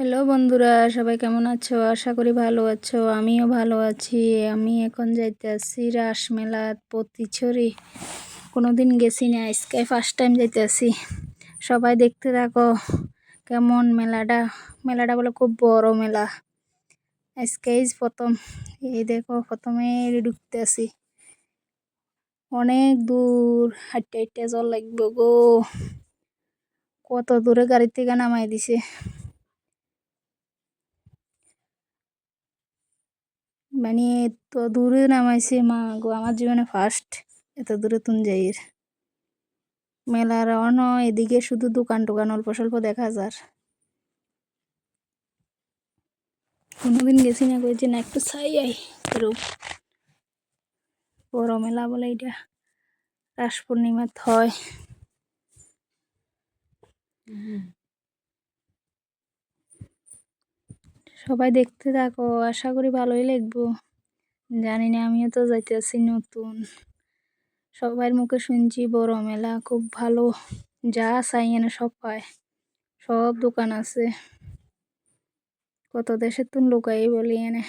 Hello বন্ধুরা, সবাই কেমন আছো? আশা করি ভালো আছো, আমিও ভালো আছি। আমি এখন যাইতে আসি রাসমেলা পতিছড়ি। কোনো দিন গেছি না, আজকে ফার্স্ট টাইম যাইতে আসি। সবাই দেখতে থাকো, কেমন মেলাটা? মেলাটা বলে খুব বড় মেলা। আজকেই প্রথম, এই দেখো, প্রথমে ঢুকতে আসি। অনেক দূর, হাঁটতে হাঁটতে জল লাগবে গো। কত দূরে গাড়ির থেকে নামাই দিছে। মানে এত দূরে নামাইছে, মা গো, আমার জীবনে ফার্স্ট এত দূরে তুন যাইয়ের মেলার অন, এদিকে শুধু দোকান টোকান অল্প স্বল্প দেখা যার। কোনোদিন গেছি না কইছে না একটু ছাই আই এরূপ বড় মেলা বলে এটা রাস পূর্ণিমাত হয়। সবাই দেখতে থাকো, আশা করি ভালোই লাগবো। জানি না, আমিও তো যাইতেছি নতুন। সবার মুখে শুনছি, বড় মেলা, খুব ভালো। যা চাই এনে সব পায়। সব দোকান আছে। কত দেশের তুন লোকাই বলি এনে।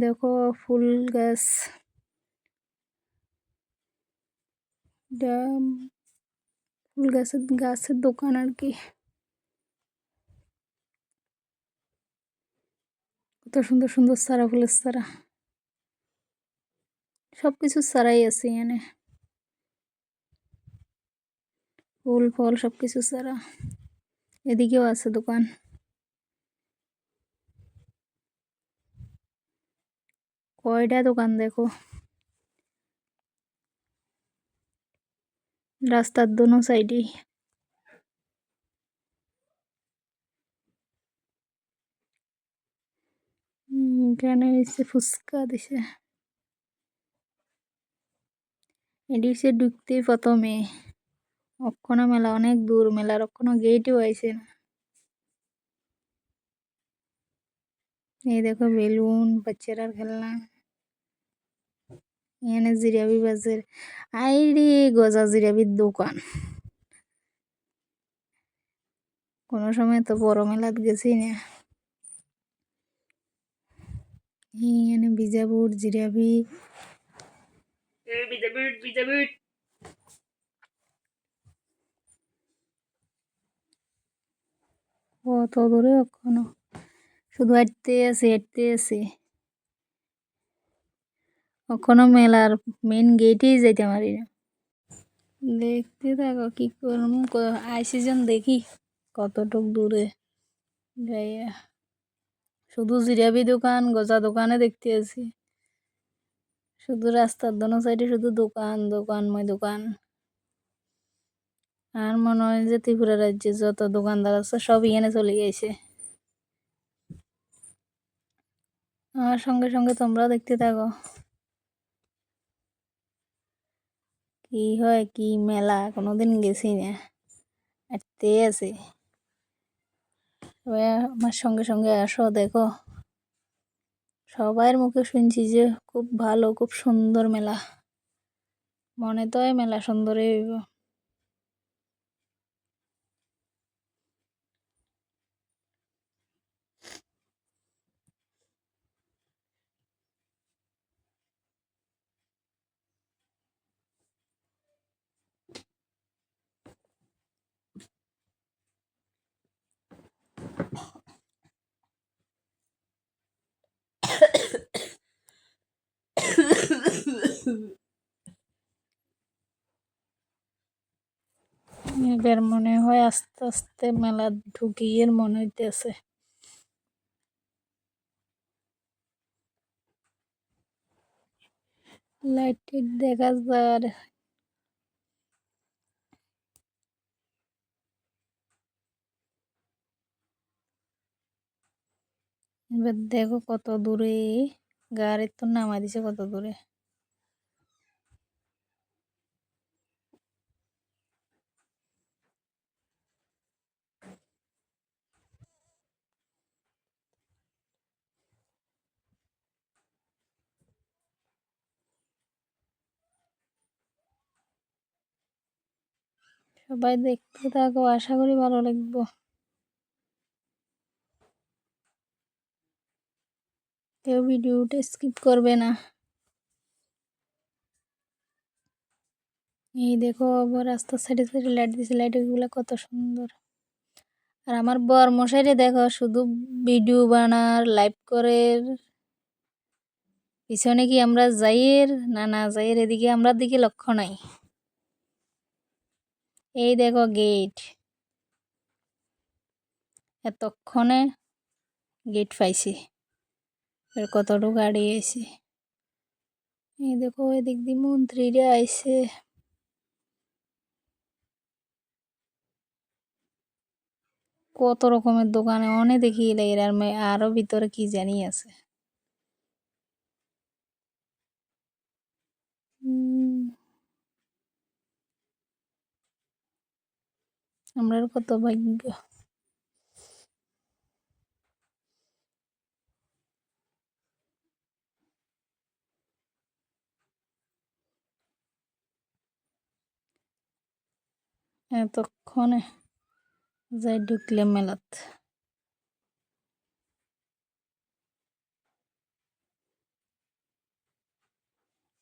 দেখো, ফুল গাছ। ফুল গাছের গাছের দোকান আর কি। কত সুন্দর সুন্দর সারা ফুলের সারা সব কিছু সারাই আছে এখানে। ফুল, ফল সব কিছু সারা এদিকেও আছে দোকান। কয়টা দোকান দেখো? রাস্তার দোনো সাইডেই এখানে হচ্ছে ফুচকা, দিছে। এটি ঢুকতে প্রথমে অক্ষণ মেলা, অনেক দূর মেলার অক্ষণ গেটও আইছে না। এই দেখো বেলুন বাচ্চারা খেলনা। এখানে জিরাবি বাজার। আইরে গজা জিরাবির দোকান। কোনো সময় তো বড় মেলাত গেছি না। এখানে বিজাপুর জিরাবি কত দূরে এখনও। শুধু হাঁটতে আছে হাঁটতে আছে। কখনো মেলার মেন গেটেই যাইতে পারি না। দেখতে থাকো কি করম আইসিজন দেখি কতটুক দূরে। যাইয়া। শুধু জিরাবি দোকান, গজা দোকানে দেখতে আছি। শুধু রাস্তার দোনো সাইডে শুধু দোকান, দোকানময় দোকান। আর মনে হয় যে ত্রিপুরা রাজ্যে যত দোকানদার আছে, সব এখানে চলে গেছে। আমার সঙ্গে সঙ্গে তোমরাও দেখতে থাকো। কি হয়, কি মেলা, কোনোদিন গেছি না। তে আছে। আমার সঙ্গে সঙ্গে আসো, দেখো। সবার মুখে শুনছি যে খুব ভালো, খুব সুন্দর মেলা। মনে তো মেলা সুন্দরই এবার মনে হয় আস্তে আস্তে মেলা ঢুকিয়ে মনে হইতেছে। লাইট দেখা যায় এবার দেখো কত দূরে গাড়ির তো নামা দিছে কত দূরে। সবাই দেখতে থাকো, আশা করি ভালো লাগবো। কেউ ভিডিওটা স্কিপ করবে না। এই দেখো রাস্তার সাইডে সাইডে লাইট দিছে, লাইটগুলো কত সুন্দর। আর আমার বর মশাইরে দেখো, শুধু ভিডিও বানার, লাইভ করে পিছনে কি আমরা যাইয়ের না না, যাইয়ের এদিকে আমরা দিকে লক্ষ্য নাই। এই দেখো গেট এতক্ষণে গেট পাইছি। এর কতটুকু গাড়ি আইছে? এই দেখো, এদিক দিয়ে মন্ত্রীরা আইছে। কত রকমের দোকানে, অনেক দেখি এর আর আরও ভিতরে কি জানি আছে। আমরা কত ভাগ্য? এতক্ষণে যাই ঢুকলে মেলাত।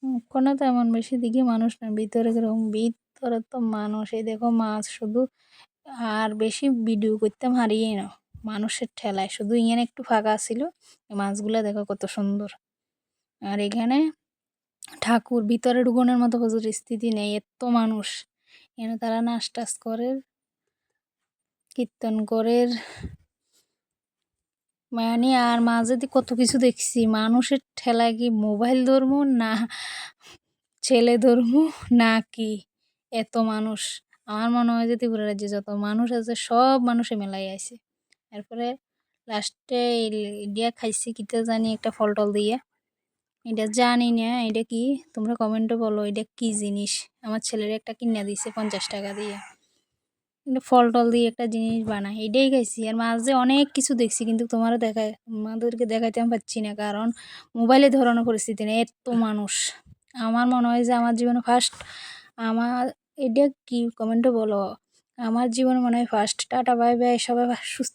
ওখানে তো এমন বেশি দিকে মানুষ না ভিতরে কীরকম তোরা তো মানুষ। এই দেখো মাছ শুধু আর বেশি ভিডিও করতাম হারিয়ে না। মানুষের ঠেলায়। শুধু ইয়ে একটু ফাঁকা ছিল। মাছগুলো দেখো কত সুন্দর। আর এখানে ঠাকুর, ভিতরে ঢুকনের মতো প্রচুর স্থিতি নেই। এত মানুষ। এখানে তারা নাচ টাচ করে, কীর্তন করে। মানে আর মাঝে কত কিছু দেখছি। মানুষের ঠেলা কি মোবাইল ধর্ম না ছেলে ধর্ম না কি? এত মানুষ। আমার মনে হয় যে ত্রিপুরা রাজ্যে যত মানুষ আছে, সব মানুষে মেলাই আছে এরপরে লাস্টে ইডিয়া খাইছি কিতে জানি একটা ফল টল দিয়ে। এটা জানি না, এটা কি? তোমরা কমেন্টে বলো, এটা কি জিনিস? আমার ছেলের একটা কিনা দিয়েছে পঞ্চাশ টাকা দিয়ে। কিন্তু ফল টল দিয়ে একটা জিনিস বানায়, এটাই খাইছি। আর মাঝে অনেক কিছু দেখছি, কিন্তু তোমারও দেখায়, তোমাদেরকে দেখাইতে আমি পাচ্ছি না, কারণ মোবাইলে ধরানোর পরিস্থিতি নেই, এত মানুষ। আমার মনে হয় যে আমার জীবনে ফার্স্ট আমার এটা কি কমেন্টে বলো? আমার জীবনে মনে হয় ফার্স্ট টাটা বাই বাই সবাই সুস্থ